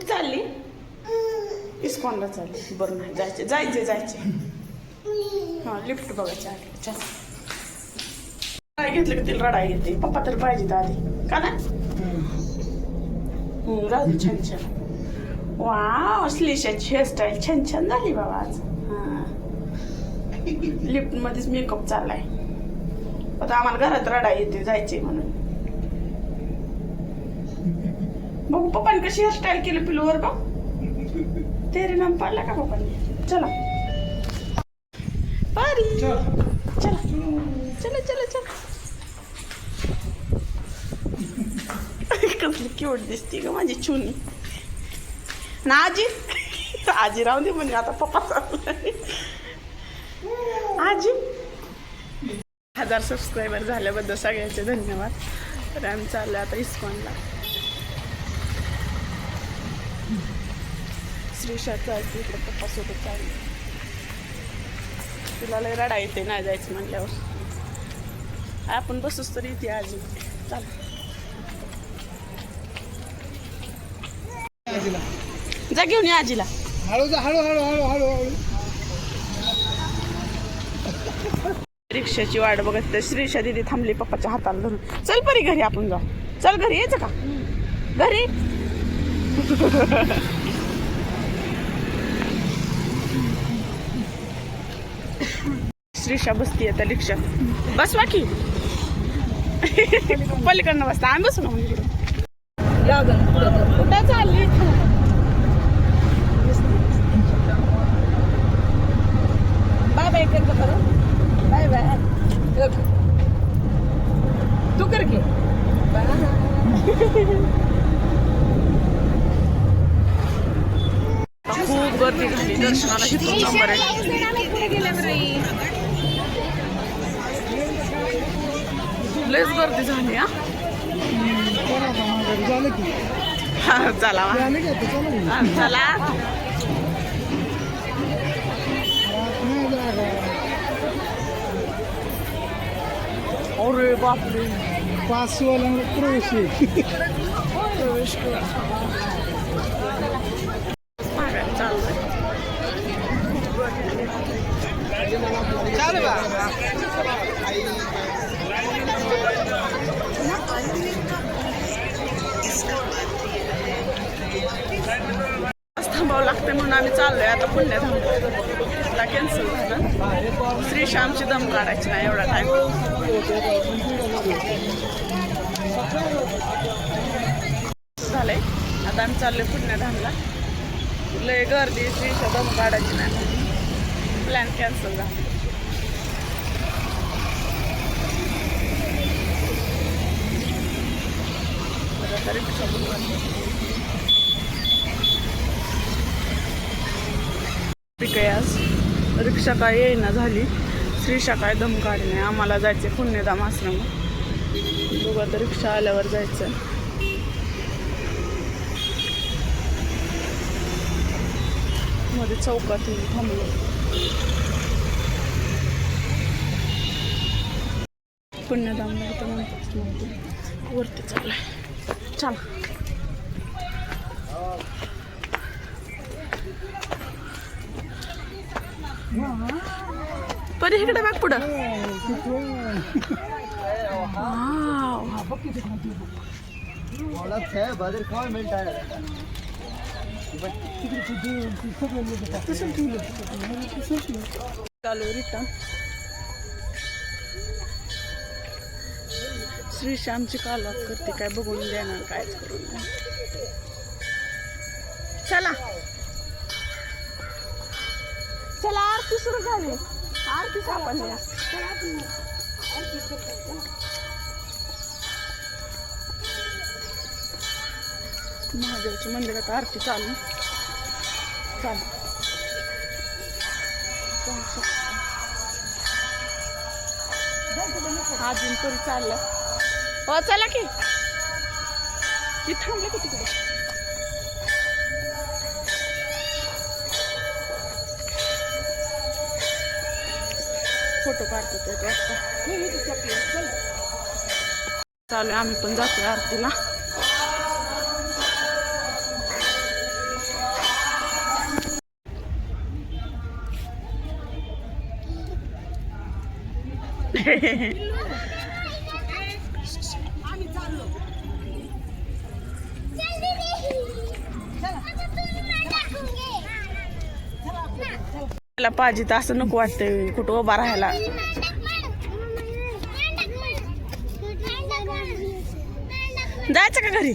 कुठे चालली? इस्कॉनला चालली. बरं नाही. जायचे जायचे जायचे. हा लिफ्ट बघायचे आधी चल. काय घेतलं की तिला रडाई येते? पप्पा तर पाहिजे आधी. का ना हम्म, राहू छान छान. वा श्लीशाची हेअरस्टाईल छान छान झाली बाबा आज. हा. लिफ्ट मध्येच मेकअप चाललाय. आता आम्हाला घरात रडाई येते जायचे म्हणून. बघू पप्पाने कशी हेअरस्टाईल केली पिलूवर बघ तेरे नाम पाडला का पप्पाने? चला. पारी. चला. चला चला चला. कसली क्यूट दिसते ग माझी चुनी. ना आजी? आजी राहून दे म्हणजे आता पप्पा चाललाय. आजी? हजार सबस्क्रायबर झाल्याबद्दल सगळ्यांचे धन्यवाद. तर आम्ही चाललो आता इस्कॉनला. श्रीषाचं आहे इकडे पप्पासोबत चाललं. तिला लय रडा येते नाही जायचं म्हणल्यावर. आपण बसूच तरी इथे आजी. चाल. जा घेऊन ये आजीला. हळू जा हळू हळू हळू हळू हळू. रिक्षाची वाट बघत तर श्रीषा दिदी थांबली पप्पाच्या हाताला धरून. चल परी घरी आपण जाऊ चल घरी यायचं का? घरी? श्रीषा बसती आता रिक्षात बसवा की पलीकडनं बसता आम्ही बसू ना. कुठं चालली? बाय बाय कर. बरं बाय. बाय तू कर की. खूप गर्दी झाली. दर्शनाला हिथून नंबर आहे. लयच गर्दी झाली हा झालं की हा, चला वा. झालं की आता चला की. हा, चला नाही जागा. अरे बापरे पाचवाला प्रवेश आहे. प्रवेश आम्ही चाललोय आता पुण्यात थांबलो कॅन्सल झालं. श्री श्यामची दम काढायची नाही एवढा टाइम झालंय. आता आम्ही चाललोय पुण्यात धामला लय गर्दी श्रीच्या दम काढायची नाही. प्लॅन कॅन्सल झाला. तर आता रिक्षा बोलवायची. ट्रॅफिक आहे आज. रिक्षा काय येईना झाली. श्रीशा काय दम काढणे आम्हाला जायचे पुण्यधाम आश्रम बघू आता रिक्षा आल्यावर जायचं मध्ये चौकात थांबलो. पुण्यधाम तर म्हणतात वरती चाललाय. चला. परी इकडे बघ पुढं. चालू रिटर्न. श्री श्यामची कालवात करते काय बघून देणार कायच करून चला. चला आरती सुरू झाली. आरती सापडली. महादेवच्या मंदिरात आरती चालू. चालू. अजून तरी चाललं. हो चला की. थांबलं की तिकडे? फोटो काढतो त्यात चल चालू आम्ही पण जातोय आरतीला. Hehehe मला पाहिजे तर असं नको वाटतंय. कुठं उभा राहायला? जायचं का घरी?